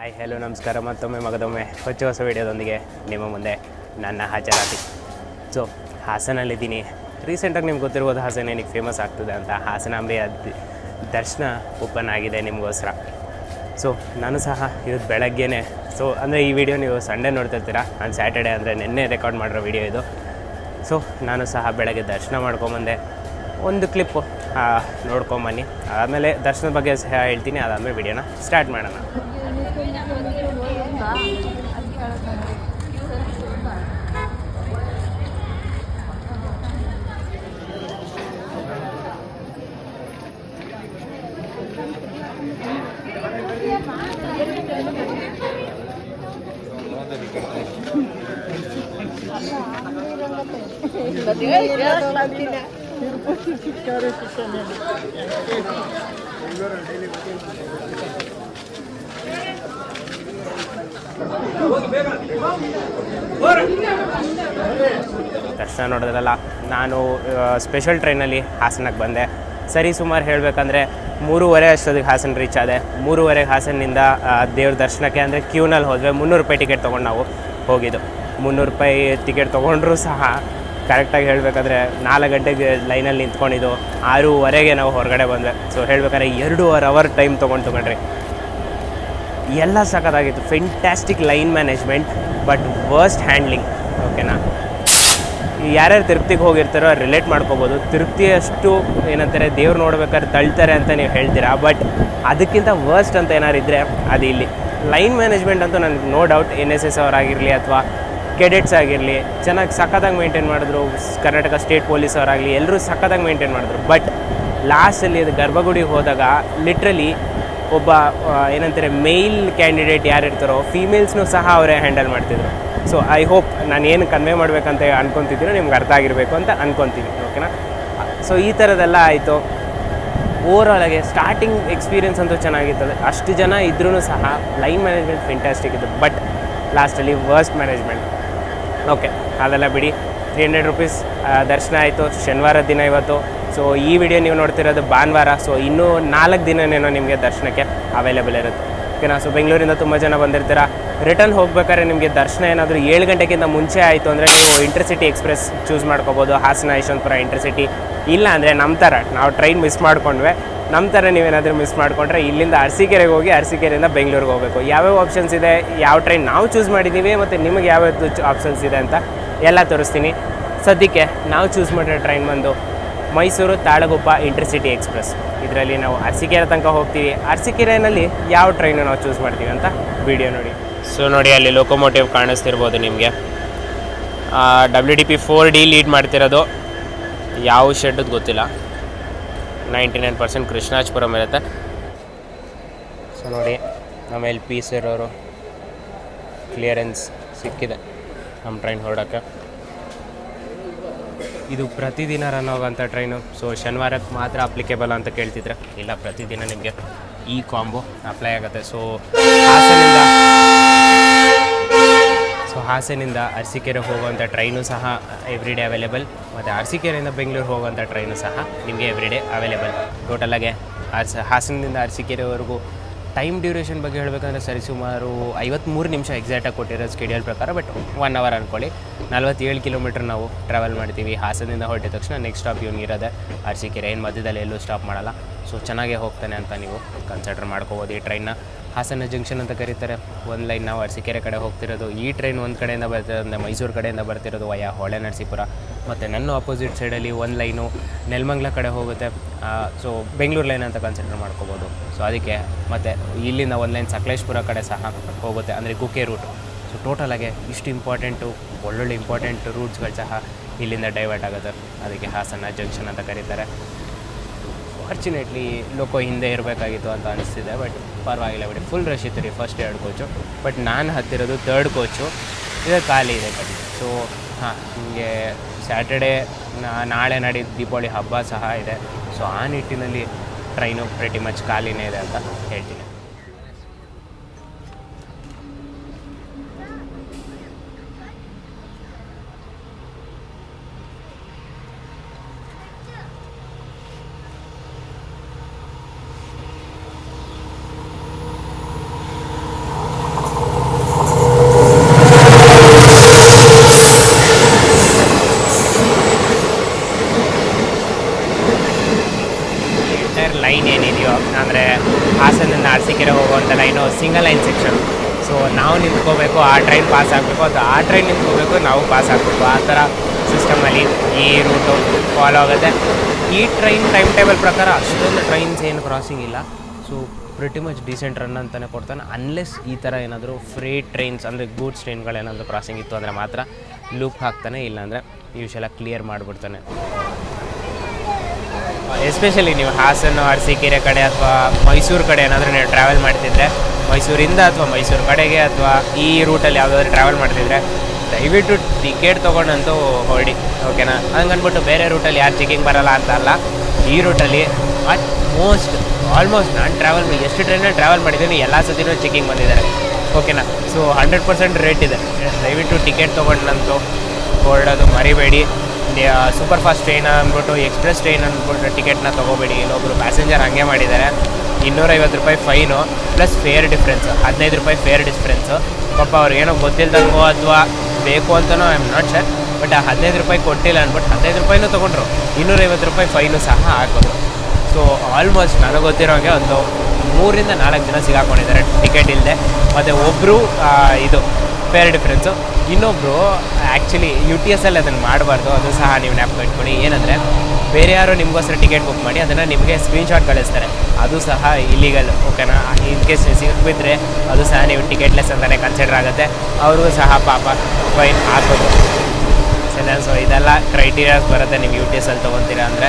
Hi hello ನಮಸ್ಕಾರ. ಮತ್ತೊಮ್ಮೆ ಮಗದೊಮ್ಮೆ ಹೊಚ್ಚ ಹೊಸ ವಿಡಿಯೋದೊಂದಿಗೆ ನಿಮ್ಮ ಮುಂದೆ ನನ್ನ ಹಾಜರಾತಿ ಸೊ ಹಾಸನಲ್ಲಿದ್ದೀನಿ. ರೀಸೆಂಟಾಗಿ ನಿಮ್ಗೆ ಗೊತ್ತಿರ್ಬೋದು ಹಾಸನ ಏನಕ್ಕೆ ಫೇಮಸ್ ಆಗ್ತದೆ ಅಂತ. ಹಾಸನಾಂಬೆಯ ದರ್ಶನ ಓಪನ್ ಆಗಿದೆ ನಿಮಗೋಸ್ಕರ. ಸೊ ನಾನು ಸಹ ಇವತ್ತು ಬೆಳಗ್ಗೆನೇ. ಸೊ ಅಂದರೆ ಈ ವಿಡಿಯೋ ನೀವು ಸಂಡೇ ನೋಡ್ತಿರ್ತೀರಾ? ನಾನು ಸ್ಯಾಟರ್ಡೆ ಅಂದರೆ ನಿನ್ನೆ ರೆಕಾರ್ಡ್ ಮಾಡಿರೋ ವಿಡಿಯೋ ಇದು. ಸೊ ನಾನು ಸಹ ಬೆಳಗ್ಗೆ ದರ್ಶನ ಮಾಡ್ಕೊಂಬಂದೆ. ಒಂದು ಕ್ಲಿಪ್ಪು ನೋಡ್ಕೊಂಬನ್ನಿ. ಆಮೇಲೆ ದರ್ಶನದ ಬಗ್ಗೆ ಸಹ ಹೇಳ್ತೀನಿ. ಅದಾದಮೇಲೆ ವಿಡಿಯೋನ ಸ್ಟಾರ್ಟ್ ಮಾಡೋಣ. ತಿರುಪತಿ ಶಿಕ್ಷಣ ಶಿಕ್ಷಣ ದರ್ಶನ ನೋಡಿದ್ರಲ್ಲ, ನಾನು ಸ್ಪೆಷಲ್ ಟ್ರೈನಲ್ಲಿ ಹಾಸನಕ್ಕೆ ಬಂದೆ. ಸರಿ ಸುಮಾರು ಹೇಳಬೇಕಂದ್ರೆ, ಮೂರುವರೆ ಅಷ್ಟೊತ್ತಿಗೆ ಹಾಸನ ರೀಚ್ ಆದೆ. ಮೂರುವರೆಗೆ ಹಾಸನಿಂದ ದೇವ್ರ ದರ್ಶನಕ್ಕೆ ಅಂದರೆ ಕ್ಯೂನಲ್ಲಿ ಹೋದರೆ ಮುನ್ನೂರು ರೂಪಾಯಿ ಟಿಕೆಟ್ ತೊಗೊಂಡು ನಾವು ಹೋಗಿದ್ದು. ಮುನ್ನೂರು ರೂಪಾಯಿ ಟಿಕೆಟ್ ತೊಗೊಂಡ್ರೂ ಸಹ ಕರೆಕ್ಟಾಗಿ ಹೇಳಬೇಕಾದ್ರೆ ನಾಲ್ಕು ಗಂಟೆಗೆ ಲೈನಲ್ಲಿ ನಿಂತ್ಕೊಂಡಿದ್ದು. ಆರೂವರೆಗೆ ನಾವು ಹೊರಗಡೆ ಬಂದೆ ಸೊ ಹೇಳಬೇಕಾದ್ರೆ ಎರಡೂವರೆ ಅವರ್ ಟೈಮ್ ತೊಗೊಂಡು ತೊಗೊಂಡ್ರಿ. ಎಲ್ಲ ಸಖತ್ತಾಗಿತ್ತು fantastic line management but worst handling ಓಕೆನಾ ಯಾರ್ಯಾರು ತಿರುಪ್ತಿಗೆ ಹೋಗಿರ್ತಾರೋ ರಿಲೇಟ್ ಮಾಡ್ಕೋಬೋದು. ತಿರುಪ್ತಿಯಷ್ಟು ಏನಂತಾರೆ, ದೇವ್ರು ನೋಡ್ಬೇಕಾದ್ರೆ ತಳ್ತಾರೆ ಅಂತ ನೀವು ಹೇಳ್ತೀರಾ? ಬಟ್ ಅದಕ್ಕಿಂತ ವರ್ಸ್ಟ್ ಅಂತ ಏನಾರು ಇದ್ದರೆ ಅದು ಇಲ್ಲಿ. ಲೈನ್ ಮ್ಯಾನೇಜ್ಮೆಂಟ್ ಅಂತೂ ನನಗೆ no doubt N S S ಅವರಾಗಿರಲಿ ಅಥವಾ ಕೆಡೆಟ್ಸ್ ಆಗಿರಲಿ, ಚೆನ್ನಾಗಿ ಸಖತ್ತಾಗಿ ಮೇಂಟೈನ್ ಮಾಡಿದ್ರು. ಕರ್ನಾಟಕ ಸ್ಟೇಟ್ ಪೊಲೀಸ್ ಅವರಾಗಲಿ ಎಲ್ಲರೂ ಸಖತ್ತಾಗಿ ಮೇಂಟೈನ್ ಮಾಡಿದ್ರು. ಬಟ್ ಲಾಸ್ಟಲ್ಲಿ ಅದು ಗರ್ಭಗುಡಿಗೆ ಹೋದಾಗ ಲಿಟ್ರಲಿ ಒಬ್ಬ ಏನಂತಾರೆ ಮೇಲ್ ಕ್ಯಾಂಡಿಡೇಟ್ ಯಾರು ಇರ್ತಾರೋ ಫೀಮೇಲ್ಸ್ನೂ ಸಹ ಅವರೇ ಹ್ಯಾಂಡಲ್ ಮಾಡ್ತಿದ್ರು. ಸೊ ಐ ಹೋಪ್ ನಾನು ಏನು ಕನ್ವೆ ಮಾಡಬೇಕಂತ ಅನ್ಕೊತಿದ್ದೀನೋ ನಿಮ್ಗೆ ಅರ್ಥ ಆಗಿರಬೇಕು ಅಂತ ಅನ್ಕೊತೀನಿ ಓಕೆನಾ ಸೊ ಈ ಥರದ್ದೆಲ್ಲ ಆಯಿತು. ಓವರಾಲಾಗೆ ಸ್ಟಾರ್ಟಿಂಗ್ ಎಕ್ಸ್ಪೀರಿಯನ್ಸ್ ಅಂತೂ ಚೆನ್ನಾಗಿರ್ತದೆ. ಅಷ್ಟು ಜನ ಇದ್ರೂ ಸಹ ಲೈನ್ ಮ್ಯಾನೇಜ್ಮೆಂಟ್ ಫೆಂಟಾಸ್ಟಿಕ್ ಇತ್ತು. ಬಟ್ ಲಾಸ್ಟಲ್ಲಿ ವರ್ಸ್ಟ್ ಮ್ಯಾನೇಜ್ಮೆಂಟ್ ಓಕೆ ಅದೆಲ್ಲ ಬಿಡಿ. ತ್ರೀ ಹಂಡ್ರೆಡ್ ರುಪೀಸ್ ದರ್ಶನ ಆಯಿತು. ಶನಿವಾರ ದಿನ ಇವತ್ತು. ಸೊ ಈ ವಿಡಿಯೋ ನೀವು ನೋಡ್ತಿರೋದು ಭಾನುವಾರ. ಸೊ ಇನ್ನೂ ನಾಲ್ಕು ದಿನನೇನೋ ನಿಮಗೆ ದರ್ಶನಕ್ಕೆ ಅವೈಲೇಬಲ್ ಇರುತ್ತೆ. ಓಕೆನಾ ಸೊ ಬೆಂಗಳೂರಿಂದ ತುಂಬ ಜನ ಬಂದಿರ್ತೀರಾ. ರಿಟರ್ನ್ ಹೋಗ್ಬೇಕಾದ್ರೆ ನಿಮಗೆ ದರ್ಶನ ಏನಾದರೂ ಏಳು ಗಂಟೆಗಿಂತ ಮುಂಚೆ ಆಯಿತು ಅಂದರೆ ನೀವು ಇಂಟರ್ಸಿಟಿ ಎಕ್ಸ್ಪ್ರೆಸ್ ಚೂಸ್ ಮಾಡ್ಕೋಬೋದು. ಹಾಸನ, ಯಶವಂತಪುರ ಇಂಟರ್ಸಿಟಿ ಇಲ್ಲ ಅಂದರೆ ನಮ್ಮ ಥರ. ನಾವು ಟ್ರೈನ್ ಮಿಸ್ ಮಾಡ್ಕೊಂಡ್ವೆ. ನಮ್ಮ ಥರ ನೀವೇನಾದರೂ ಮಿಸ್ ಮಾಡಿಕೊಂಡ್ರೆ ಇಲ್ಲಿಂದ ಅರಸೀಕೆರೆಗೆ ಹೋಗಿ ಅರಸೀಕೆರೆಯಿಂದ ಬೆಂಗಳೂರಿಗೆ ಹೋಗಬೇಕು. ಯಾವ್ಯಾವ ಆಪ್ಷನ್ಸ್ ಇದೆ? ಯಾವ ಟ್ರೈನ್ ನಾವು ಚೂಸ್ ಮಾಡಿದ್ದೀವಿ ಮತ್ತು ನಿಮಗೆ ಯಾವ್ಯಾವ್ದು ಆಪ್ಷನ್ಸ್ ಇದೆ ಅಂತ ಎಲ್ಲ ತೋರಿಸ್ತೀನಿ. ಸದ್ಯಕ್ಕೆ ನಾವು ಚೂಸ್ ಮಾಡಿರೋ ಟ್ರೈನ್ ಬಂದು ಮೈಸೂರು ತಾಳಗುಪ್ಪ ಇಂಟರ್ಸಿಟಿ ಎಕ್ಸ್ಪ್ರೆಸ್. ಇದರಲ್ಲಿ ನಾವು ಅರಸಿಕೆರೆ ತನಕ ಹೋಗ್ತೀವಿ. ಅರಸಿಕೆರೆನಲ್ಲಿ ಯಾವ ಟ್ರೈನು ನಾವು ಚೂಸ್ ಮಾಡ್ತೀವಿ ಅಂತ ವಿಡಿಯೋ ನೋಡಿ. ಸೊ ನೋಡಿ, ಅಲ್ಲಿ ಲೋಕೋಮೋಟಿವ್ ಕಾಣಿಸ್ತಿರ್ಬೋದು ನಿಮಗೆ. W D P four D lead ಮಾಡ್ತಿರೋದು ಯಾವ ಶೆಡ್ ಗೊತ್ತಿಲ್ಲ. ನೈಂಟಿ ನೈನ್ ಪರ್ಸೆಂಟ್ ಕೃಷ್ಣಾಜಪುರಂ ಇರುತ್ತೆ. ಸೊ ನೋಡಿ, ನಮ್ಮ ಎಲ್ ಪಿ ಇರೋರು ಕ್ಲಿಯರೆನ್ಸ್ ಸಿಕ್ಕಿದೆ. ನಮ್ಮ ಟ್ರೈನ್ ಹೊರಡೋಕ್ಕೆ. ಇದು ಪ್ರತಿದಿನ ರನ್ ಹೋಗೋಂಥ ಟ್ರೈನು ಸೊ ಶನಿವಾರಕ್ಕೆ ಮಾತ್ರ ಅಪ್ಲಿಕೇಬಲ್ ಅಂತ ಕೇಳ್ತಿದ್ರೆ. ಇಲ್ಲ, ಪ್ರತಿದಿನ ನಿಮಗೆ ಈ ಕಾಂಬೋ ಅಪ್ಲೈ ಆಗುತ್ತೆ. ಸೊ ಹಾಸನಿಂದ ಸೊ ಹಾಸನಿಂದ ಅರಸೀಕೆರೆ ಹೋಗುವಂಥ ಟ್ರೈನು ಸಹ ಎವ್ರಿ ಡೇ ಅವೈಲೇಬಲ್ ಮತ್ತು ಅರಸೀಕೆರೆಯಿಂದ ಬೆಂಗಳೂರು ಹೋಗುವಂಥ ಟ್ರೈನು ಸಹ ನಿಮಗೆ ಎವ್ರಿ ಡೇ ಅವೈಲೇಬಲ್ ಟೋಟಲಾಗೆ ಅರ್ಸ ಹಾಸನದಿಂದ ಅರಸೀಕೆರೆವರೆಗೂ ಟೈಮ್ ಡ್ಯೂರೇಷನ್ ಬಗ್ಗೆ ಹೇಳಬೇಕಂದ್ರೆ ಸರಿಸುಮಾರು ಐವತ್ತ್ಮೂರು ನಿಮಿಷ ಎಕ್ಸಾಕ್ಟಾಗಿ ಕೊಟ್ಟಿರೋ ಸ್ಕೆಡ್ಯೂಲ್ ಪ್ರಕಾರ ಬಟ್ ಒನ್ ಅವರ್ ಅಂದ್ಕೊಳ್ಳಿ ನಲ್ವತ್ತೇಳು ಕಿಲೋಮೀಟ್ರ್ ನಾವು ಟ್ರಾವೆಲ್ ಮಾಡ್ತೀವಿ. ಹಾಸನದಿಂದ ಹೊರಟಿದ ತಕ್ಷಣ ನೆಕ್ಸ್ಟ್ ಸ್ಟಾಪ್ ಇವ್ನಿರೋದೆ ಅರಸೀಕೆರೆ ಏನು ಮಧ್ಯದಲ್ಲಿ ಎಲ್ಲೂ ಸ್ಟಾಪ್ ಮಾಡಲ್ಲ. ಸೊ ಚೆನ್ನಾಗೇ ಹೋಗ್ತಾನೆ ಅಂತ ನೀವು ಕನ್ಸಿಡರ್ ಮಾಡ್ಕೋಬೋದು ಈ ಟ್ರೈನ್ನ ಹಾಸನ ಜಂಕ್ಷನ್ ಅಂತ ಕರೀತಾರೆ. ಒಂದು ಲೈನ್ ನಾವು ಅರಸೀಕೆರೆ ಕಡೆ ಹೋಗ್ತಿರೋದು. ಈ ಟ್ರೈನ್ ಒಂದು ಕಡೆಯಿಂದ ಬರ್ತಿರೋದು ಅಂದರೆ ಮೈಸೂರು ಕಡೆಯಿಂದ ಬರ್ತಿರೋದು ವಯ ಹೊಳೆ ನರಸೀಪುರ. ಮತ್ತು ನನ್ನ ಆಪೋಸಿಟ್ ಸೈಡಲ್ಲಿ ಒಂದು ಲೈನು ನೆಲಮಂಗ್ಲ ಕಡೆ ಹೋಗುತ್ತೆ. ಸೊ ಬೆಂಗಳೂರು ಲೈನ್ ಅಂತ ಕನ್ಸಿಡರ್ ಮಾಡ್ಕೋಬೋದು. ಸೊ ಅದಕ್ಕೆ ಮತ್ತು ಇಲ್ಲಿಂದ ಒಂದು ಲೈನ್ ಸಕಲೇಶ್ಪುರ ಕಡೆ ಸಹ ಹೋಗುತ್ತೆ. ಅಂದರೆ ಕುಕ್ಕೆ ರೂಟ್ ಸೊ ಟೋಟಲಾಗೆ ಇಷ್ಟು ಇಂಪಾರ್ಟೆಂಟು ಒಳ್ಳೊಳ್ಳೆ ಇಂಪಾರ್ಟೆಂಟ್ ರೂಟ್ಸ್ಗಳು ಸಹ ಇಲ್ಲಿಂದ ಡೈವರ್ಟ್ ಆಗುತ್ತೆ. ಅದಕ್ಕೆ ಹಾಸನ ಜಂಕ್ಷನ್ ಅಂತ ಕರೀತಾರೆ. ಫಾರ್ಚುನೇಟ್ಲಿ ಲೋಕೋ ಹಿಂದೆ ಇರಬೇಕಾಗಿತ್ತು ಅಂತ ಅನಿಸ್ತಿದೆ ಬಟ್ ಪರವಾಗಿಲ್ಲ ಬಿಡಿ. ಫುಲ್ ರಶ್ ಇತ್ತು ರೀ ಫಸ್ಟ್ ಎರಡು ಕೋಚು ಬಟ್ ನಾನು ಹತ್ತಿರೋದು ತರ್ಡ್ ಕೋಚು ಇದು ಖಾಲಿ ಇದೆ ಕಡೆ ಸೊ ಹಾಂ ನಿಮಗೆ ಸ್ಯಾಟರ್ಡೇ ನಾಳೆ ನಡೆದ ದೀಪಾವಳಿ ಹಬ್ಬ ಸಹ ಇದೆ. ಸೊ ಆ ನಿಟ್ಟಿನಲ್ಲಿ ಟ್ರೈನು ಪ್ರೆಟಿ ಮಚ್ ಖಾಲಿನೇ ಇದೆ ಅಂತ ಹೇಳ್ತೀನಿ ಹಾಸನದಿಂದ ಅರಸೀಕೆರೆ ಹೋಗುವಂಥ line single line section so ನಾವು ನಿಂತ್ಕೋಬೇಕು ಆ ಟ್ರೈನ್ ಪಾಸ್ ಆಗಬೇಕು, ಅದು ಆ ಟ್ರೈನ್ ನಿಂತ್ಕೋಬೇಕು ನಾವು ಪಾಸ್ ಆಗಬೇಕು. ಆ ಥರ ಸಿಸ್ಟಮಲ್ಲಿ ಈ ರೂಟು ಫಾಲೋ ಆಗುತ್ತೆ. ಈ ಟ್ರೈನ್ ಟೈಮ್ ಟೇಬಲ್ ಪ್ರಕಾರ ಅಷ್ಟೊಂದು ಟ್ರೈನ್ಸ್ ಏನು ಕ್ರಾಸಿಂಗ್ ಇಲ್ಲ. So pretty much decent run ಅಂತಲೇ ಕೊಡ್ತಾನೆ. ಅನ್ಲೆಸ್ ಈ ಥರ ಏನಾದರೂ ಫ್ರೀ ಟ್ರೈನ್ಸ್ ಅಂದರೆ ಗೂಡ್ಸ್ ಟ್ರೈನ್ಗಳೇನಾದರೂ ಕ್ರಾಸಿಂಗ್ ಇತ್ತು ಅಂದರೆ ಮಾತ್ರ ಲೂಪ್ ಹಾಕ್ತಾನೆ, ಇಲ್ಲಾಂದರೆ ಯೂಶಲ ಕ್ಲಿಯರ್ ಮಾಡಿಬಿಡ್ತಾನೆ. ಎಸ್ಪೆಷಲಿ ನೀವು ಹಾಸನ ಅರಸೀಕೆರೆ ಕಡೆ ಅಥವಾ ಮೈಸೂರು ಕಡೆ ಏನಾದರೂ ನೀವು ಟ್ರಾವೆಲ್ ಮಾಡ್ತಿದ್ರೆ ಮೈಸೂರಿಂದ ಅಥವಾ ಮೈಸೂರು ಕಡೆಗೆ ಅಥವಾ ಈ ರೂಟಲ್ಲಿ ಯಾವುದಾದ್ರು ಟ್ರಾವೆಲ್ ಮಾಡ್ತಿದ್ರೆ ದಯವಿಟ್ಟು ಟಿಕೆಟ್ ತೊಗೊಂಡಂತೂ ಹೊರಡಿ ಓಕೆನಾ ಹಂಗನ್ಬಿಟ್ಟು ಬೇರೆ ರೂಟಲ್ಲಿ ಯಾರು ಚೆಕಿಂಗ್ ಬರಲ್ಲ ಅಂತ ಅಲ್ಲ, ಈ ರೂಟಲ್ಲಿ ಅಟ್ ಮೋಸ್ಟ್ ಆಲ್ಮೋಸ್ಟ್ ನಾನು ಟ್ರಾವೆಲ್ ಎಷ್ಟು ಟ್ರೈನಲ್ಲಿ ಟ್ರಾವೆಲ್ ಮಾಡಿದ್ದೀನಿ ಎಲ್ಲ ಸತಿನೂ ಚೆಕಿಂಗ್ ಬಂದಿದ್ದಾರೆ ಓಕೆನಾ ಸೊ ಹಂಡ್ರೆಡ್ ಪರ್ಸೆಂಟ್ ರೇಟ್ ಇದೆ. ದಯವಿಟ್ಟು ಟಿಕೆಟ್ ತೊಗೊಂಡಂತೂ ಹೊರಡೋದು ಮರಿಬೇಡಿ. ಸೂಪರ್ ಫಾಸ್ಟ್ ಟ್ರೈನ್ ಅಂದ್ಬಿಟ್ಟು ಎಕ್ಸ್ಪ್ರೆಸ್ ಟ್ರೈನ್ ಅಂದ್ಬಿಟ್ಟು ಟಿಕೆಟ್ನ ತೊಗೋಬೇಡಿ. ಇಲ್ಲೊಬ್ರು ಪ್ಯಾಸೆಂಜರ್ ಹಂಗೆ ಮಾಡಿದ್ದಾರೆ. ಇನ್ನೂರೈವತ್ತು ರೂಪಾಯಿ ಫೈನು ಪ್ಲಸ್ ಫೇರ್ ಡಿಫ್ರೆನ್ಸು ಹದಿನೈದು ರೂಪಾಯಿ ಫೇರ್ ಡಿಫ್ರೆನ್ಸು ಪಾಪ ಅವ್ರಿಗೇನೋ ಗೊತ್ತಿಲ್ದಂಗೋ ಅಥವಾ ಬೇಕು ಅಂತನೋ I am not sure but ಆ ಹದಿನೈದು ರೂಪಾಯಿ ಕೊಟ್ಟಿಲ್ಲ ಅಂದ್ಬಿಟ್ಟು ಹದಿನೈದು ರೂಪಾಯಿನೂ ತೊಗೊಂಡ್ರು. ಇನ್ನೂರೈವತ್ತು ರೂಪಾಯಿ ಫೈನು ಸಹ ಹಾಕೋದು ಸೊ ಆಲ್ಮೋಸ್ಟ್ ನನಗೆ ಗೊತ್ತಿರೋ ಹಾಗೆ ಒಂದು ಮೂರಿಂದ ನಾಲ್ಕು ಜನ ಸಿಗಾಕೊಂಡಿದ್ದಾರೆ ಟಿಕೆಟ್ ಇಲ್ಲದೆ ಮತ್ತು ಒಬ್ಬರು ಇದು ಫೇರ್ ಡಿಫ್ರೆನ್ಸು ಇನ್ನೊಬ್ಬರು ಆ್ಯಕ್ಚುಲಿ ಯು ಟಿ ಎಸ್ ಅಲ್ಲಿ ಅದನ್ನು ಮಾಡಬಾರ್ದು, ಅದು ಸಹ ನೀವು ನ್ಯಾಪ್ಕೊಂಡು ಏನಂದರೆ ಬೇರೆ ಯಾರು ನಿಮಗೋಸ್ಕರ ಟಿಕೆಟ್ ಬುಕ್ ಮಾಡಿ ಅದನ್ನು ನಿಮಗೆ ಸ್ಕ್ರೀನ್ಶಾಟ್ ಕಳಿಸ್ತಾರೆ. ಅದು ಸಹ ಇಲ್ಲಿಗಲ್ ಓಕೆನಾ ಇನ್ ಕೇಸ್ ಸಿಕ್ಬಿದ್ರೆ ಅದು ಸಹ ನೀವು ಟಿಕೆಟ್ಲೆಸ್ ಅಂತಲೇ ಕನ್ಸಿಡರ್ ಆಗುತ್ತೆ. ಅವ್ರಿಗೂ ಸಹ ಪಾಪ ಫೈನ್ ಹಾಕೋದು ಸೊ ಇದೆಲ್ಲ ಕ್ರೈಟೀರಿಯಾಸ್ ಬರುತ್ತೆ, ನೀವು ಯು ಟಿ ಎಸ್ ಅಲ್ಲಿ ತೊಗೊತೀರಾ ಅಂದರೆ.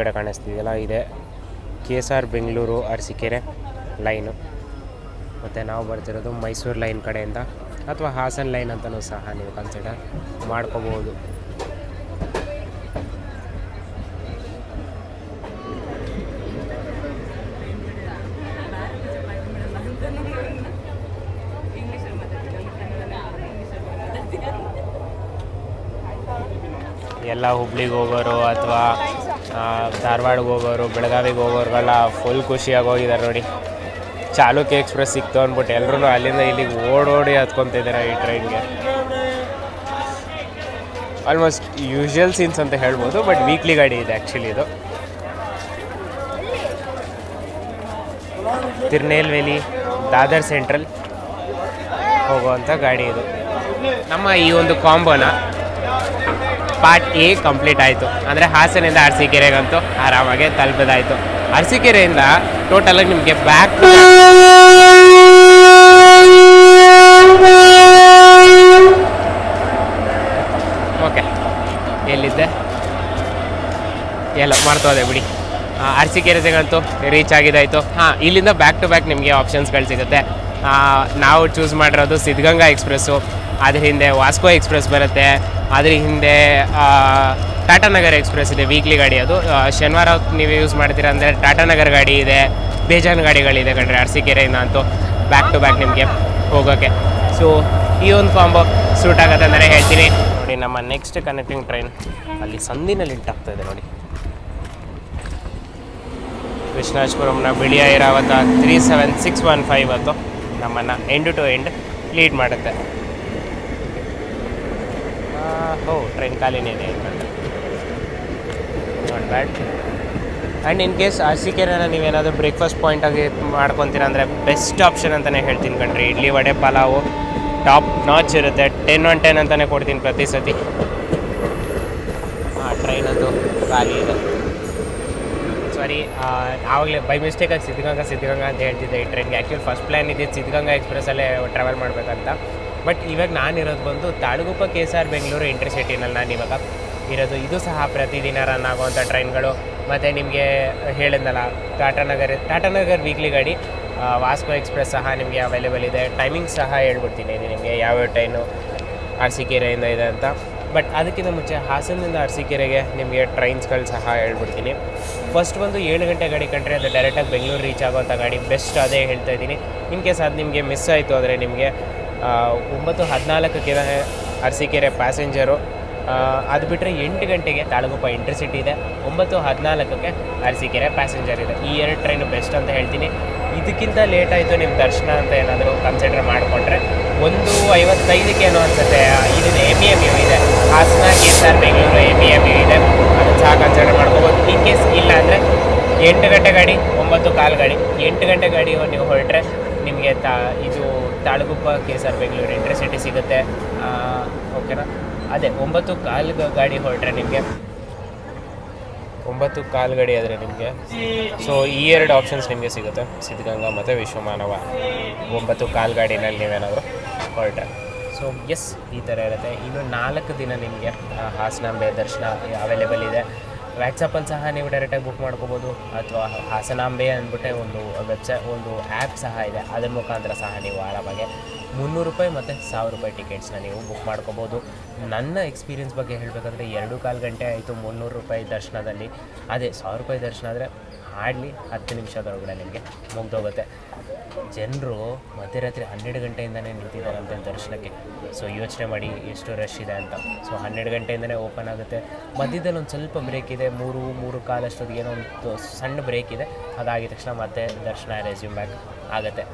ಕಡೆ ಕಾಣಿಸ್ತಿದೆಯಲ್ಲ, ಇದೆ. K S R Bengaluru Arsikere line. ಮತ್ತು ನಾವು ಬರ್ತಿರೋದು ಮೈಸೂರು ಲೈನ್ ಕಡೆಯಿಂದ, ಅಥವಾ ಹಾಸನ್ ಲೈನ್ ಅಂತಲೂ ಸಹ ನೀವು ಕನ್ಸಿಡರ್ ಮಾಡ್ಕೋಬೋದು ಎಲ್ಲ ಹುಬ್ಳಿಗೆ ಹೋಗೋರು ಅಥವಾ ಧಾರವಾಡಗೆ ಹೋಗೋರು, ಬೆಳಗಾವಿಗೆ ಹೋಗೋರ್ಗೆಲ್ಲ ಫುಲ್ ಖುಷಿಯಾಗಿ ಹೋಗಿದ್ದಾರೆ ನೋಡಿ. ಚಾಲುಕ್ಯ ಎಕ್ಸ್ಪ್ರೆಸ್ ಸಿಕ್ತು ಅಂದ್ಬಿಟ್ಟು ಎಲ್ಲರೂ ಅಲ್ಲಿಂದ ಇಲ್ಲಿಗೆ ಓಡೋಡಿ ಹತ್ಕೊತಿದ್ದಾರೆ ಈ ಟ್ರೈನ್ಗೆ ಆಲ್ಮೋಸ್ಟ್ ಯೂಶುವಲ್ ಸೀನ್ಸ್ ಅಂತ ಹೇಳ್ಬೋದು ಬಟ್ ವೀಕ್ಲಿ ಗಾಡಿ ಇದೆ ಆ್ಯಕ್ಚುಲಿ ಇದು. ತಿರ್ನೇಲ್ವೇಲಿ, ದಾದರ್ ಸೆಂಟ್ರಲ್ ಹೋಗುವಂಥ ಗಾಡಿ ಇದು. ನಮ್ಮ ಈ ಒಂದು ಕಾಂಬೋನ ಪಾರ್ಟ್ ಎ ಕಂಪ್ಲೀಟ್ ಆಯಿತು. ಅಂದರೆ ಹಾಸನಿಂದ ಅರಸೀಕೆರೆಗಂತೂ ಆರಾಮಾಗಿ ತಲುಪದಾಯಿತು. ಅರಸೀಕೆರೆಯಿಂದ ಟೋಟಲಾಗಿ ನಿಮಗೆ ಬ್ಯಾಕ್ ಓಕೆ ಎಲ್ಲಿದ್ದೆ? ಎಲ್ಲ ಮಾಡ್ತೋದೆ ಬಿಡಿ. ಅರಸೀಕೆರೆಗಂತೂ ರೀಚ್ ಆಗಿದ್ದಾಯಿತು ಹಾಂ, ಇಲ್ಲಿಂದ ಬ್ಯಾಕ್ ಟು ಬ್ಯಾಕ್ ನಿಮಗೆ ಆಪ್ಷನ್ಸ್ಗಳು ಸಿಗುತ್ತೆ. ನಾವು ಚೂಸ್ ಮಾಡಿರೋದು ಸಿದ್ಧಗಂಗಾ ಎಕ್ಸ್ಪ್ರೆಸ್ಸು ಅದ್ರ ಹಿಂದೆ ವಾಸ್ಕೋ ಎಕ್ಸ್ಪ್ರೆಸ್ ಬರುತ್ತೆ. ಅದ್ರ ಹಿಂದೆ ಟಾಟಾ ನಗರ್ ಎಕ್ಸ್ಪ್ರೆಸ್ ಇದೆ, ವೀಕ್ಲಿ ಗಾಡಿ ಅದು. ಶನಿವಾರ ನೀವು ಯೂಸ್ ಮಾಡ್ತೀರಾ ಅಂದರೆ ಟಾಟಾ ನಗರ್ ಗಾಡಿ ಇದೆ, ಬೇಜಾನ್ ಗಾಡಿಗಳಿದೆ ಕಣ್ರಿ ಅರಸೀಕೆರೆಯಿಂದ ಅಂತೂ ಬ್ಯಾಕ್ ಟು ಬ್ಯಾಕ್ ನಿಮಗೆ ಹೋಗೋಕ್ಕೆ ಸೊ ಈ ಒಂದು ಕಾಂಬೋ ಸೂಟ್ ಆಗುತ್ತೆ ಅಂತಲೇ ಹೇಳ್ತೀನಿ. ನೋಡಿ, ನಮ್ಮ ನೆಕ್ಸ್ಟ್ ಕನೆಕ್ಟಿಂಗ್ ಟ್ರೈನ್ ಅಲ್ಲಿ ಸಂದಿನಲ್ಲಿ ಇಂಟಾಗ್ತಾ ಇದೆ ನೋಡಿ. ಕೃಷ್ಣಾಜಪುರಂನ ಬಿಳಿಯ Airavat three seven six one five ಅದು ನಮ್ಮನ್ನು ಎಂಡ್ ಟು ಎಂಡ್ ಲೀಡ್ ಮಾಡುತ್ತೆ. ಆ, ಹೋ ಟ್ರೈನ್ ಖಾಲಿನೇ ಇದೆ. Not bad and in case ಅರಸೀಕೆರೆನ ನೀವೇನಾದರೂ ಬ್ರೇಕ್ಫಾಸ್ಟ್ ಪಾಯಿಂಟಾಗಿ ಮಾಡ್ಕೊತೀರ ಅಂದರೆ ಬೆಸ್ಟ್ ಆಪ್ಷನ್ ಅಂತಲೇ ಹೇಳ್ತೀನಿ ಕಣ್ರಿ. ಇಡ್ಲಿ ವಡೆ ಪಲಾವು ಟಾಪ್ ನಾಚ್ ಇರುತ್ತೆ. ಟೆನ್ ಆನ್ ಟೆನ್ ಅಂತಲೇ ಕೊಡ್ತೀನಿ ಪ್ರತಿ ಸತಿ. ಹಾಂ ಅದು ಖಾಲಿ ಇದೆ. ಸಾರಿ ಆವಾಗಲೇ ಬೈ ಮಿಸ್ಟೇಕಾಗಿ ಸಿದ್ಧಗಂಗಾ ಸಿದ್ಧಗಂಗಾ ಅಂತ ಹೇಳ್ತಿದ್ದೆ ಈ ಟ್ರೈನ್ಗೆ ಆ್ಯಕ್ಚುಲಿ ಫಸ್ಟ್ ಪ್ಲ್ಯಾನ್ ಇದ್ದಿದ್ದು ಸಿದ್ಧಗಂಗಾ ಎಕ್ಸ್ಪ್ರೆಸ್ಸಲ್ಲೇ ಟ್ರಾವೆಲ್ ಮಾಡಬೇಕಂತ. ಬಟ್ ಇವಾಗ ನಾನಿರೋದು ಬಂದು Talaguppa, K S R Bengaluru ಇಂಟರ್ಸಿಟಿನಲ್ಲಿ ನಾನು ಇವಾಗ ಇರೋದು. ಇದು ಸಹ ಪ್ರತಿದಿನ ರನ್ ಆಗುವಂಥ ಟ್ರೈನ್ಗಳು ಮತ್ತು ನಿಮಗೆ ಹೇಳಿದ್ನಲ್ಲ ಟಾಟಾನಗರ್ ಟಾಟಾನಗರ್ ವೀಕ್ಲಿ ಗಾಡಿ ವಾಸ್ಕೋ ಎಕ್ಸ್ಪ್ರೆಸ್ ಸಹ ನಿಮಗೆ ಅವೈಲೇಬಲ್ ಇದೆ. ಟೈಮಿಂಗ್ ಸಹ ಹೇಳ್ಬಿಡ್ತೀನಿ ಇದು ನಿಮಗೆ ಯಾವ್ಯಾವ ಟ್ರೈನು ಅರಸೀಕೆರೆಯಿಂದ ಇದೆ ಅಂತ. ಬಟ್ ಅದಕ್ಕಿಂತ ಮುಂಚೆ ಹಾಸನದಿಂದ ಅರಸೀಕೆರೆಗೆ ನಿಮಗೆ ಟ್ರೈನ್ಸ್ಗಳು ಸಹ ಹೇಳ್ಬಿಡ್ತೀನಿ. ಫಸ್ಟ್ ಬಂದು ಏಳು ಗಂಟೆ ಗಾಡಿ ಕಂಡ್ರೆ ಅದು ಡೈರೆಕ್ಟಾಗಿ ಬೆಂಗಳೂರು ರೀಚ್ ಆಗೋವಂಥ ಗಾಡಿ. ಬೆಸ್ಟ್ ಅದೇ ಹೇಳ್ತಾ ಇದ್ದೀನಿ. ಇನ್ ಕೇಸ್ ಅದು ನಿಮಗೆ ಮಿಸ್ ಆಯಿತು ಅಂದರೆ ನಿಮಗೆ ಒಂಬತ್ತು ಹದಿನಾಲ್ಕಕ್ಕೆ ಅರಸೀಕೆರೆ ಪ್ಯಾಸೆಂಜರು ಅದು ಬಿಟ್ಟರೆ ಎಂಟು ಗಂಟೆಗೆ ತಾಳಗುಪ್ಪ ಇಂಟರ್ಸಿಟಿ ಇದೆ. ಒಂಬತ್ತು ಹದಿನಾಲ್ಕಕ್ಕೆ ಅರಸೀಕೆರೆ ಪ್ಯಾಸೆಂಜರ್ ಇದೆ. ಈ ಎರಡು ಟ್ರೈನು ಬೆಸ್ಟ್ ಅಂತ ಹೇಳ್ತೀನಿ. ಇದಕ್ಕಿಂತ ಲೇಟ್ ಆಯಿತು ನಿಮ್ಮ ದರ್ಶನ ಅಂತ ಏನಾದರೂ ಕನ್ಸಿಡರ್ ಮಾಡಿಕೊಂಡ್ರೆ ಒಂದು ಐವತ್ತೈದಕ್ಕೆ ಏನೋ ಅನ್ಸುತ್ತೆ. ಇದು ಎಂ ಎಂ ಯು ಇದೆ. Hassan K S R Bengaluru M M U ಇದೆ. ಅದನ್ನು ಸಹ ಕನ್ಸಿಡರ್ ಮಾಡ್ಕೋಬೋದು. ಇನ್ ಕೇಸ್ ಇಲ್ಲ ಅಂದರೆ ಎಂಟು ಗಂಟೆ ಗಾಡಿ, ಒಂಬತ್ತು ಕಾಲು ಗಾಡಿ ಎಂಟು ಗಂಟೆ ಗಾಡಿ ನೀವು ಹೊರಟ್ರೆ ನಿಮಗೆ ತಾ ಇದು Talaguppa K S R Bengaluru intercity ಸಿಗುತ್ತೆ ಓಕೆನಾ ಅದೇ, ಒಂಬತ್ತು ಕಾಲು ಗಾಡಿ ಹೊರಟ್ರೆ ನಿಮಗೆ. ಒಂಬತ್ತು ಕಾಲು ಗಾಡಿ ಆದರೆ ನಿಮಗೆ. ಸೊ ಈ ಎರಡು ಆಪ್ಷನ್ಸ್ ನಿಮಗೆ ಸಿಗುತ್ತೆ. ಸಿದ್ಧಗಂಗಾ ಮತ್ತು ವಿಶ್ವಮಾನವ. ಒಂಬತ್ತು ಕಾಲು ಗಾಡಿನಲ್ಲಿ ನೀವೇನಾದರೂ ಹೊರಟ್ರೆ. ಸೊ ಎಸ್ ಈ ಥರ ಇರುತ್ತೆ. ಇನ್ನು ನಾಲ್ಕು ದಿನ ನಿಮಗೆ ಹಾಸನಾಂಬೆ ದರ್ಶನ ಅವೈಲೇಬಲ್ ಇದೆ. ವ್ಯಾಟ್ಸಪ್ಪಲ್ಲಿ ಸಹ ನೀವು ಡೈರೆಕ್ಟಾಗಿ ಬುಕ್ ಮಾಡ್ಕೋಬೋದು. ಅಥವಾ ಹಾಸನಾಂಬೆ ಅಂದ್ಬಿಟ್ಟೆ ಒಂದು ವೆಬ್ಸೈಟ್ ಒಂದು ಆ್ಯಪ್ ಸಹ ಇದೆ. ಅದರ ಮುಖಾಂತರ ಸಹ ನೀವು ಆರಾಮಾಗೆ ಮುನ್ನೂರು ರೂಪಾಯಿ ಮತ್ತು ಸಾವಿರ ರೂಪಾಯಿ ಟಿಕೆಟ್ಸ್ನ ನೀವು ಬುಕ್ ಮಾಡ್ಕೋಬೋದು. ನನ್ನ ಎಕ್ಸ್ಪೀರಿಯನ್ಸ್ ಬಗ್ಗೆ ಹೇಳಬೇಕಂದ್ರೆ ಎರಡು ಕಾಲು ಗಂಟೆ ಆಯಿತು ಮುನ್ನೂರು ರೂಪಾಯಿ ದರ್ಶನದಲ್ಲಿ. ಅದೇ, ಸಾವಿರ ರೂಪಾಯಿ ದರ್ಶನ ಆದರೆ ಹಾರ್ಡ್ಲಿ ಹತ್ತು ನಿಮಿಷದೊಳಗಡೆ ನಿಮಗೆ ಮುಗ್ದೋಗುತ್ತೆ. ಜನರು ಮಧ್ಯರಾತ್ರಿ ಹನ್ನೆರಡು ಗಂಟೆಯಿಂದನೇ ನಿಂತಿದ್ದಾರಂತೆ ದರ್ಶನಕ್ಕೆ. ಸೊ ಯೋಚನೆ ಮಾಡಿ ಎಷ್ಟು ರಶ್ ಇದೆ ಅಂತ. ಸೊ ಹನ್ನೆರಡು ಗಂಟೆಯಿಂದನೇ ಓಪನ್ ಆಗುತ್ತೆ. ಮಧ್ಯದಲ್ಲಿ ಒಂದು ಸ್ವಲ್ಪ ಬ್ರೇಕ್ ಇದೆ. ಮೂರು ಮೂರು ಕಾಲಷ್ಟೊತ್ತಿಗೆ ಏನೋ ಒಂದು ಸಣ್ಣ ಬ್ರೇಕ್ ಇದೆ. ಅದಾಗಿದ ತಕ್ಷಣ ಮತ್ತೆ ದರ್ಶನ ರೆಸ್ಯೂಮ್ ಬ್ಯಾಕ್ ಆಗುತ್ತೆ.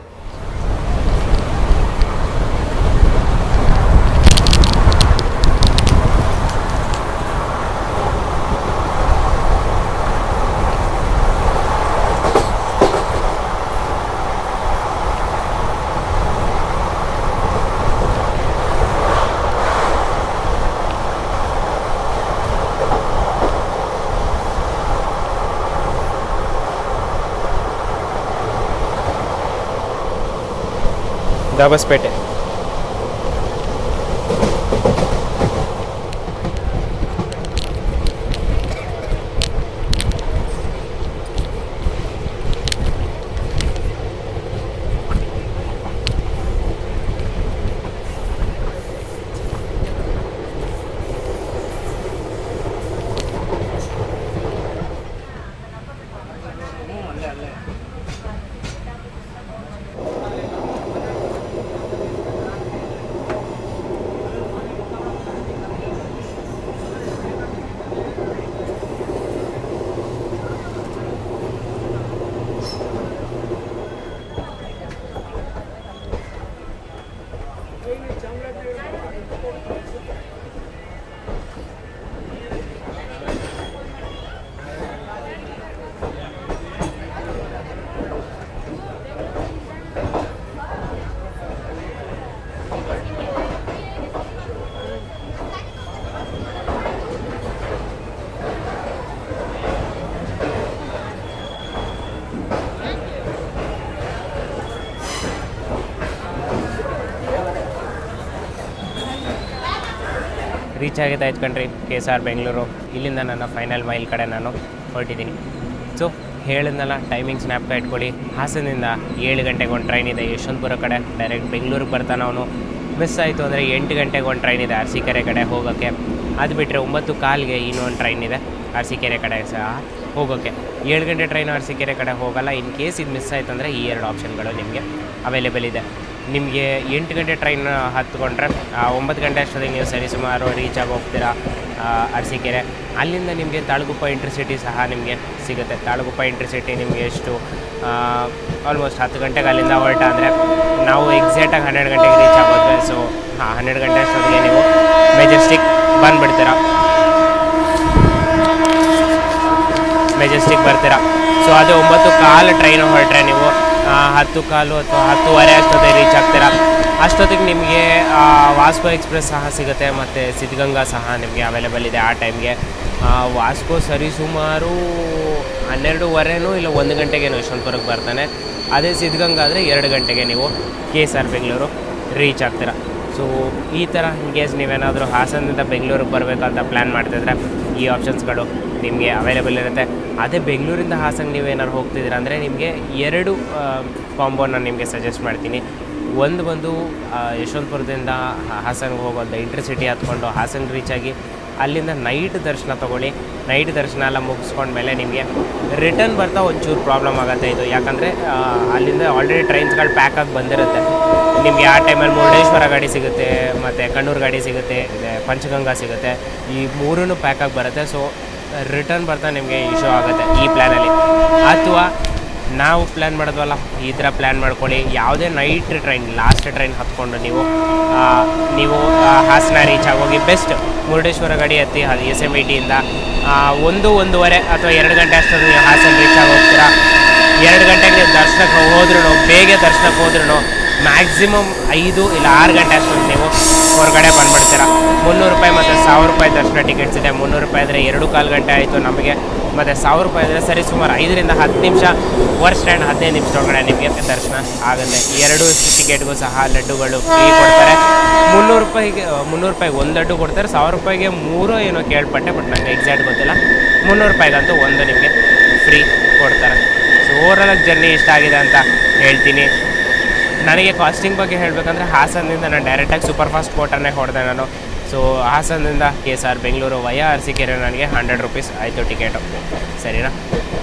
దాబస్పేటే. ರೀಚ್ ಆಗಿದೆ ಆಯ್ತು ಕಣ್ರಿ ಕೆ ಎಸ್ ಆರ್ ಬೆಂಗಳೂರು. ಇಲ್ಲಿಂದ ನನ್ನ ಫೈನಲ್ ಮೈಲ್ ಕಡೆ ನಾನು ಹೊರಟಿದ್ದೀನಿ. ಸೊ ಹೇಳಿದ್ನಲ್ಲ ಟೈಮಿಂಗ್ ಸ್ನ್ಯಾಪ್ಕ ಇಟ್ಕೊಳ್ಳಿ ಹಾಸನದಿಂದ ಏಳು ಗಂಟೆಗೆ ಒಂದು ಟ್ರೈನ್ ಇದೆ. ಯಶವಂತಪುರ ಕಡೆ ಡೈರೆಕ್ಟ್ ಬೆಂಗಳೂರಿಗೆ ಬರ್ತಾನೆ ಅವನು. ಮಿಸ್ ಆಯಿತು ಅಂದರೆ ಎಂಟು ಗಂಟೆಗೆ ಒಂದು ಟ್ರೈನ್ ಇದೆ ಅರಸೀಕೆರೆ ಕಡೆ ಹೋಗೋಕ್ಕೆ. ಅದು ಬಿಟ್ಟರೆ ಒಂಬತ್ತು ಕಾಲ್ಗೆ ಇನ್ನೊಂದು ಟ್ರೈನ್ ಇದೆ ಅರಸೀಕೆರೆ ಕಡೆ ಸಹ ಹೋಗೋಕ್ಕೆ. ಏಳು ಗಂಟೆ ಟ್ರೈನ್ ಅರಸೀಕೆರೆ ಕಡೆ ಹೋಗಲ್ಲ. ಇನ್ ಕೇಸ್ ಇದು ಮಿಸ್ ಆಯಿತು ಅಂದರೆ ಈ ಎರಡು ಆಪ್ಷನ್ಗಳು ನಿಮಗೆ ಅವೈಲೇಬಲ್ ಇದೆ. ನಿಮಗೆ ಎಂಟು ಗಂಟೆ ಟ್ರೈನ್ ಹತ್ಕೊಂಡ್ರೆ ಒಂಬತ್ತು ಗಂಟೆ ಅಷ್ಟೊತ್ತಿಗೆ ನೀವು ಸರಿ ಸುಮಾರು ರೀಚ್ ಆಗಿ ಹೋಗ್ತೀರಾ ಅರಸೀಕೆರೆ. ಅಲ್ಲಿಂದ ನಿಮಗೆ ತಾಳಗುಪ್ಪ ಇಂಟರ್ಸಿಟಿ ಸಹ ನಿಮಗೆ ಸಿಗುತ್ತೆ. ತಾಳಗುಪ್ಪ ಇಂಟರ್ಸಿಟಿ ನಿಮಗೆ ಎಷ್ಟು ಆಲ್ಮೋಸ್ಟ್ ಹತ್ತು ಗಂಟೆಗೆ ಅಲ್ಲಿಂದ ಹೊರಟ ಅಂದರೆ ನಾವು ಎಕ್ಸಾಕ್ಟಾಗಿ ಹನ್ನೆರಡು ಗಂಟೆಗೆ ರೀಚ್ ಆಗೋದ್ವಿ ಸೊ ಹಾಂ, ಹನ್ನೆರಡು ಗಂಟೆ ಅಷ್ಟೊತ್ತಿಗೆ ನೀವು ಮೆಜೆಸ್ಟಿಕ್ ಬಂದುಬಿಡ್ತೀರಾ. ಮೆಜೆಸ್ಟಿಕ್ ಬರ್ತೀರಾ. ಸೊ ಅದು ಒಂಬತ್ತು ಕಾಲು ಟ್ರೈನ್ ಹೊರಟ್ರೆ ನೀವು ಹತ್ತು ಕಾಲು ಅಥವಾ ಹತ್ತುವರೆ ಅಷ್ಟೊತ್ತಿಗೆ ರೀಚ್ ಆಗ್ತೀರಾ? ಅಷ್ಟೊತ್ತಿಗೆ ನಿಮಗೆ ವಾಸ್ಕೋ ಎಕ್ಸ್ಪ್ರೆಸ್ ಸಹ ಸಿಗುತ್ತೆ ಮತ್ತು ಸಿದ್ಧಗಂಗಾ ಸಹ ನಿಮಗೆ ಅವೈಲೇಬಲ್ ಇದೆ ಆ ಟೈಮ್ಗೆ ವಾಸ್ಕೋ ಸರಿ ಸುಮಾರು ಹನ್ನೆರಡೂವರೆನೂ ಇಲ್ಲ ಒಂದು ಗಂಟೆಗೇನೋ ಯಶವಂತಪುರಕ್ಕೆ ಬರ್ತಾನೆ. ಅದೇ ಸಿದ್ಧಗಂಗಾ ಆದರೆ ಎರಡು ಗಂಟೆಗೆ ನೀವು K S R Bengaluru reach ಆಗ್ತೀರಾ. ಸೊ ಈ ಥರ ಇನ್ ಕೇಸ್ ನೀವೇನಾದರೂ ಹಾಸನದಿಂದ ಬೆಂಗಳೂರಿಗೆ ಬರಬೇಕಂತ ಪ್ಲ್ಯಾನ್ ಮಾಡ್ತಿದ್ರೆ ಈ ಆಪ್ಷನ್ಸ್ಗಳು ನಿಮಗೆ ಅವೈಲೇಬಲ್ ಇರುತ್ತೆ. ಅದೇ ಬೆಂಗಳೂರಿಂದ ಹಾಸನ ನೀವೇನಾದ್ರು ಹೋಗ್ತಿದ್ದೀರಾ ಅಂದರೆ ನಿಮಗೆ ಎರಡು ಕಾಂಬೋನ ನಿಮಗೆ ಸಜೆಸ್ಟ್ ಮಾಡ್ತೀನಿ. ಒಂದು ಬಂದು ಯಶವಂತಪುರದಿಂದ ಹಾಸನಗೆ ಹೋಗೋದು ಇಂಟರ್ಸಿಟಿ ಹತ್ಕೊಂಡು ಹಾಸನ ರೀಚ್ ಆಗಿ ಅಲ್ಲಿಂದ ನೈಟ್ ದರ್ಶನ ತೊಗೊಳ್ಳಿ. ನೈಟ್ ದರ್ಶನ ಎಲ್ಲ ಮುಗಿಸ್ಕೊಂಡ್ಮೇಲೆ ನಿಮಗೆ ರಿಟರ್ನ್ ಬರ್ತಾ ಒಂಚೂರು ಪ್ರಾಬ್ಲಮ್ ಆಗುತ್ತೆ ಇದು. ಯಾಕಂದರೆ ಅಲ್ಲಿಂದ ಆಲ್ರೆಡಿ ಟ್ರೈನ್ಸ್ಗಳು ಪ್ಯಾಕ್ ಆಗಿ ಬಂದಿರುತ್ತೆ. ನಿಮಗೆ ಆ ಟೈಮಲ್ಲಿ ಮುರುಡೇಶ್ವರ ಗಾಡಿ ಸಿಗುತ್ತೆ, ಮತ್ತು ಕಣ್ಣೂರು ಗಾಡಿ ಸಿಗುತ್ತೆ ಪಂಚಗಂಗಾ ಸಿಗುತ್ತೆ. ಈ ಮೂರೂ ಪ್ಯಾಕ್ ಆಗಿ ಬರುತ್ತೆ. ಸೊ ರಿಟರ್ನ್ ಬರ್ತಾ ನಿಮಗೆ ಇಶ್ಯೂ ಆಗುತ್ತೆ ಈ ಪ್ಲ್ಯಾನಲ್ಲಿ ಅಥವಾ ನಾವು ಪ್ಲ್ಯಾನ್ ಮಾಡಿದ್ವಲ್ಲ, ಈ ಥರ ಪ್ಲ್ಯಾನ್ ಮಾಡ್ಕೊಳ್ಳಿ. ಯಾವುದೇ ನೈಟ್ ಟ್ರೈನ್ ಲಾಸ್ಟ್ ಟ್ರೈನ್ ಹತ್ಕೊಂಡು ನೀವು ನೀವು ಹಾಸನ ರೀಚ್ ಆಗೋಗಿ ಬೆಸ್ಟ್ ಮುರುಡೇಶ್ವರ ಗಡಿ ಹತ್ತಿ ಎಸ್ ಎಂ ಐ ಟಿಯಿಂದ ಒಂದು, ಒಂದೂವರೆ ಅಥವಾ ಎರಡು ಗಂಟೆ ಅಷ್ಟೊಂದು ನೀವು ಹಾಸನ ರೀಚ್ ಆಗೋಗ್ತೀರಾ. ಎರಡು ಗಂಟೆಗೆ ನೀವು ದರ್ಶನಕ್ಕೆ ಹೋದ್ರೂ ಬೇಗ ದರ್ಶನಕ್ಕೆ ಹೋದ್ರೂ ಮ್ಯಾಕ್ಸಿಮಮ್ ಐದು ಇಲ್ಲ ಆರು ಗಂಟೆ ಅಷ್ಟೊಂದು ನೀವು ಹೊರಗಡೆ ಬಂದ್ಬಿಡ್ತೀರಾ. ಮುನ್ನೂರು ರೂಪಾಯಿ ಮತ್ತು ಸಾವಿರ ರೂಪಾಯಿ ದರ್ಶನ ಟಿಕೆಟ್ಸ್ ಇದೆ. ಮುನ್ನೂರು ರೂಪಾಯಿ ಆದರೆ ಎರಡು ಕಾಲು ಗಂಟೆ ಆಯಿತು ನಮಗೆ. ಮತ್ತು ಸಾವಿರ ರೂಪಾಯಿ ಆದರೆ ಸರಿ, ಸುಮಾರು ಐದರಿಂದ ಹತ್ತು ನಿಮಿಷ, ವರ್ಷ ಸ್ಟ್ಯಾಂಡ್ ಹದಿನೈದು ನಿಮಿಷದೊಳಗಡೆ ನಿಮಗೆ ದರ್ಶನ ಆಗುತ್ತೆ. ಎರಡು ಟಿಕೆಟ್ಗೂ ಸಹ ಲಡ್ಡುಗಳು ಫ್ರೀ ಕೊಡ್ತಾರೆ. ಮುನ್ನೂರು ರೂಪಾಯಿಗೆ ಮುನ್ನೂರು ರೂಪಾಯಿಗೆ ಒಂದು ಲಡ್ಡು ಕೊಡ್ತಾರೆ. ಸಾವಿರ ರೂಪಾಯಿಗೆ ಮೂರು ಏನೋ ಕೇಳ್ಪಟ್ಟೆ, ಬಟ್ ನನಗೆ ಎಕ್ಸಾಕ್ಟ್ ಗೊತ್ತಿಲ್ಲ. ಮುನ್ನೂರು ರೂಪಾಯಿಗಂತೂ ಒಂದು ನಿಮಗೆ ಫ್ರೀ ಕೊಡ್ತಾರೆ. ಸೊ ಓವರಾಲ್ ಜರ್ನಿ ಇಷ್ಟ ಆಗಿದೆ ಅಂತ ಹೇಳ್ತೀನಿ. ನನಗೆ ಕಾಸ್ಟಿಂಗ್ ಬಗ್ಗೆ ಹೇಳಬೇಕಂದ್ರೆ ಹಾಸನದಿಂದ ನಾನು ಡೈರೆಕ್ಟಾಗಿ ಸೂಪರ್ ಫಾಸ್ಟ್ ಕೋಟನ್ನೇ ಹೊಡೆದೆ ನಾನು. ಸೊ ಹಾಸನದಿಂದ ಕೆ ಎಸ್ ಆರ್ ಬೆಂಗಳೂರು ವಯಾರಿಸಿ ಕೆರೆ ನನಗೆ ಹಂಡ್ರೆಡ್ ರುಪೀಸ್ ಆಯಿತು ಟಿಕೆಟು ಸರಿನಾ?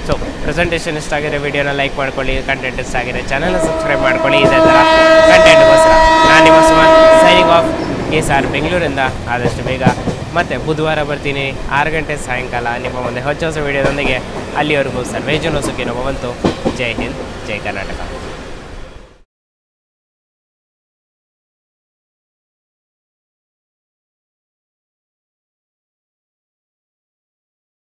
ಸೊ ಪ್ರೆಸೆಂಟೇಷನ್ ಇಷ್ಟ ಆಗಿರೋ ವಿಡಿಯೋನ ಲೈಕ್ ಮಾಡ್ಕೊಳ್ಳಿ ಕಂಟೆಂಟ್ ಇಷ್ಟ ಆಗಿದೆ ಚಾನಲ್ನ ಸಬ್ಸ್ಕ್ರೈಬ್ ಮಾಡ್ಕೊಳ್ಳಿ. ಇದೇ ಥರ ಕಂಟೆಂಟ್ಗೋಸ್ಕರ ನಾನು ನಿಮ್ಮ ಸುಮಾರು signing off K S R ಬೆಂಗಳೂರಿಂದ ಆದಷ್ಟು ಬೇಗ ಮತ್ತು ಬುಧವಾರ ಬರ್ತೀನಿ. ಆರು ಗಂಟೆ ಸಾಯಂಕಾಲ ನಿಮ್ಮ ಮುಂದೆ ಹೊಚ್ಚ ಹೊಸ ವಿಡಿಯೋದೊಂದಿಗೆ ಅಲ್ಲಿವರೆಗೂ ಸರ್ವೇಜನು ಸುಖಿನೋ ಭವಂತು ಜೈ ಹಿಂದ್, ಜೈ ಕರ್ನಾಟಕ.